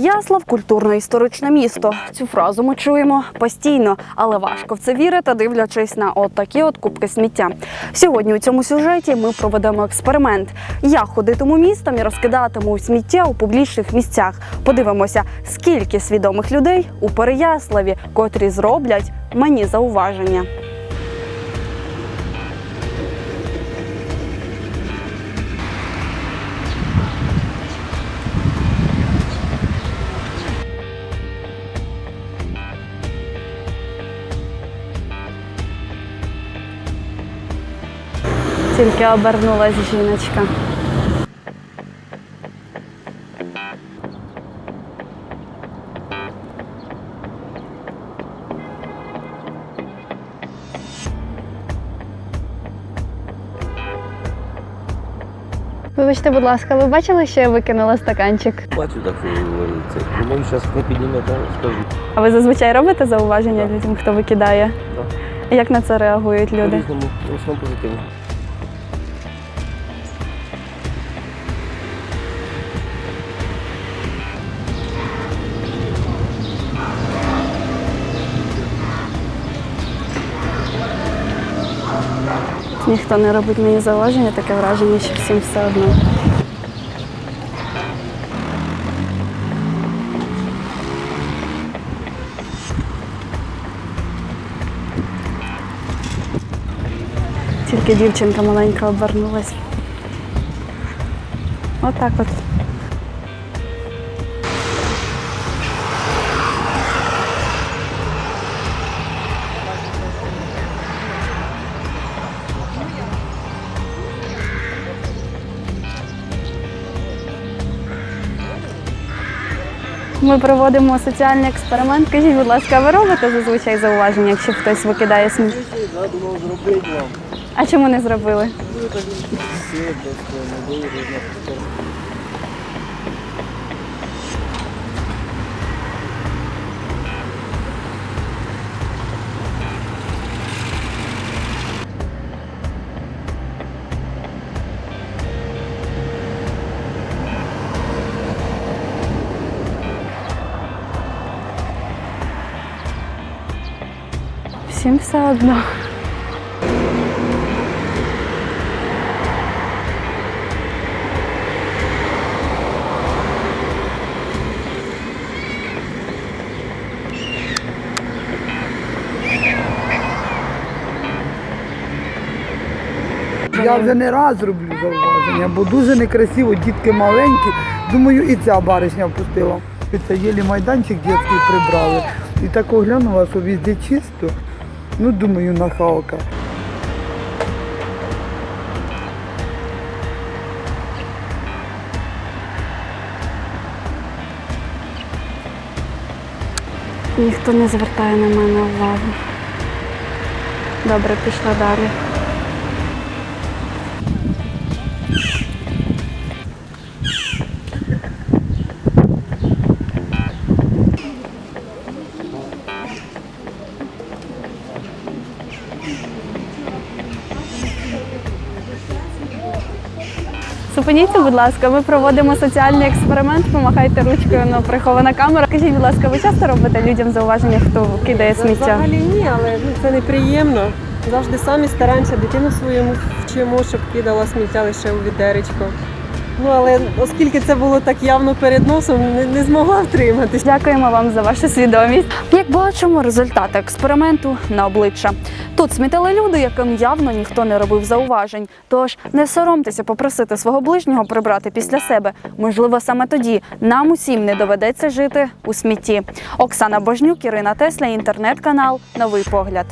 Переяслав культурно-історичне місто. Цю фразу ми чуємо постійно, але важко в це вірити, дивлячись на от такі от кубки сміття. Сьогодні у цьому сюжеті ми проведемо експеримент. Я ходитиму містом і розкидатиму сміття у публічних місцях. Подивимося, скільки свідомих людей у Переяславі, котрі зроблять мені зауваження. Тільки обернулась жіночка. Вибачте, будь ласка, ви бачили, що я викинула стаканчик? Бачу так, це. Думаю, зараз не піднімете, скажу. А ви зазвичай робите зауваження людям, хто викидає? Так. Як на це реагують люди? По-різному, в основному позитивно. Ніхто не робить мені зауваження, таке враження, що всім все одно. Тільки дівчинка маленька обернулась. Отак от. Ми проводимо соціальний експеримент. Кажіть, будь ласка, ви робите зазвичай зауваження, якщо хтось викидає сміття? Я думав зробити вам. А чому не зробили? Все, просто не дуже Всім все одно. Я вже не раз роблю зауваження, бо дуже некрасиво, дітки маленькі. Думаю, і ця баришня впустила. Це єлі майданчик дитячий прибрали. І так оглянула, що везде чисто. Ну, думаю, нахалка. Ніхто не звертає на мене увагу. Добре, пішла далі. Зупиніться, будь ласка, ми проводимо соціальний експеримент, помахайте ручкою на прихована камера. Кажіть, будь ласка, ви часто робите людям зауваження, хто кидає сміття? Взагалі ні, але ну, це неприємно. Завжди самі стараємося дитину своєму вчимо, щоб кидала сміття лише у відеречко. Ну але оскільки це було так явно перед носом, не, не змогла втриматись. Дякуємо вам за вашу свідомість. Як бачимо, результати експерименту на обличчя. Тут смітили люди, яким явно ніхто не робив зауважень. Тож не соромтеся попросити свого ближнього прибрати після себе. Можливо, саме тоді нам усім не доведеться жити у смітті. Оксана Божнюк, Ірина Тесля, інтернет-канал Новий погляд.